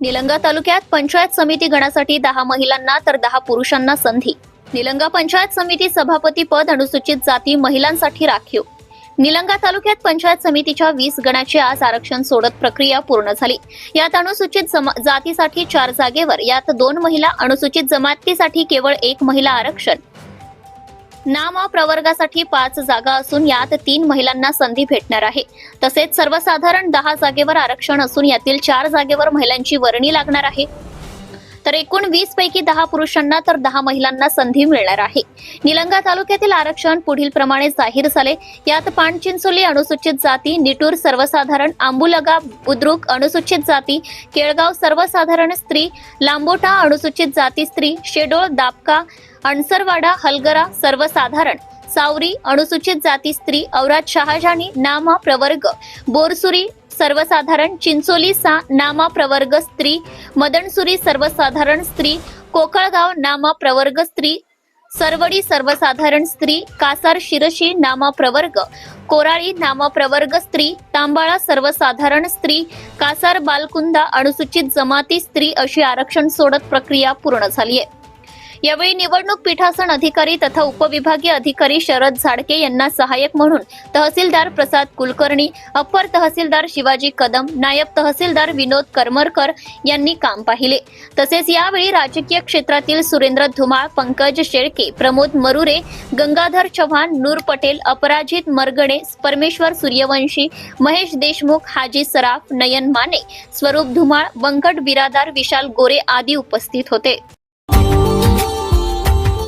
निलंगा तालुक्यात पंचायत समिती गणासाठी दहा महिलांना तर दहा पुरुषांना संधी. निलंगा पंचायत समिती सभापती पद अनुसूचित जाती महिलांसाठी राखीव. निलंगा तालुक्यात पंचायत समितीच्या वीस गणाची आज आरक्षण सोडत प्रक्रिया पूर्ण झाली. यात अनुसूचित जमा- जातीसाठी चार जागेवर यात दोन महिला अनुसूचित जमातीसाठी केवळ एक महिला आरक्षण. नामा प्रवर्गासाठी पाच जागा असून यात तीन महिलांना संधी भेटणार आहे. तसेच सर्वसाधारण दहा जागेवर आरक्षण असून यातील चार जागेवर महिलांची वर्णी लागणार आहे. तर एकूण वीस पैकी दहा पुरुषांना तर दहा महिलांना संधी मिळणार आहे. निलंगा तालुक्यातील आरक्षण पुढील प्रमाणे जाहीर झाले. यात पाणचिंचोली अनुसूचित जाती निटूर सर्वसाधारण आंबुलगा बुद्रुक अनुसूचित जाती केळगाव सर्वसाधारण स्त्री लांबोटा अनुसूचित जाती स्त्री शेडोळ दापका अणसरवाडा हलगरा सर्वसाधारण सावरी अनुसूचित जाती स्त्री औराद शहाजानी नामा प्रवर्ग बोरसुरी सर्वसाधारण चिंचोली सा नामा प्रवर्ग स्त्री मदनसुरी सर्वसाधारण स्त्री कोकळगाव नामा प्रवर्ग स्त्री सरवडी सर्वसाधारण स्त्री कासार शिरशी नामा प्रवर्ग कोराळी नामा प्रवर्ग स्त्री तांबाळा सर्वसाधारण स्त्री कासार बालकुंदा अनुसूचित जमाती स्त्री अशी आरक्षण सोडत प्रक्रिया पूर्ण झाली आहे. यावेळी निवडणूक पीठासन अधिकारी तथा उपविभागीय अधिकारी शरद झाडके यांना सहाय्यक म्हणून तहसीलदार प्रसाद कुलकर्णी अप्पर तहसीलदार शिवाजी कदम नायब तहसीलदार विनोद करमरकर यांनी काम पाहिले. तसेच यावेळी राजकीय क्षेत्रातील सुरेंद्र धुमाळ पंकज शेळके प्रमोद मरुरे गंगाधर चव्हाण नूर पटेल अपराजित मरगडे परमेश्वर सूर्यवंशी महेश देशमुख हाजी सराफ नयन माने स्वरूप धुमाळ वंकट बिरादार विशाल गोरे आदी उपस्थित होते.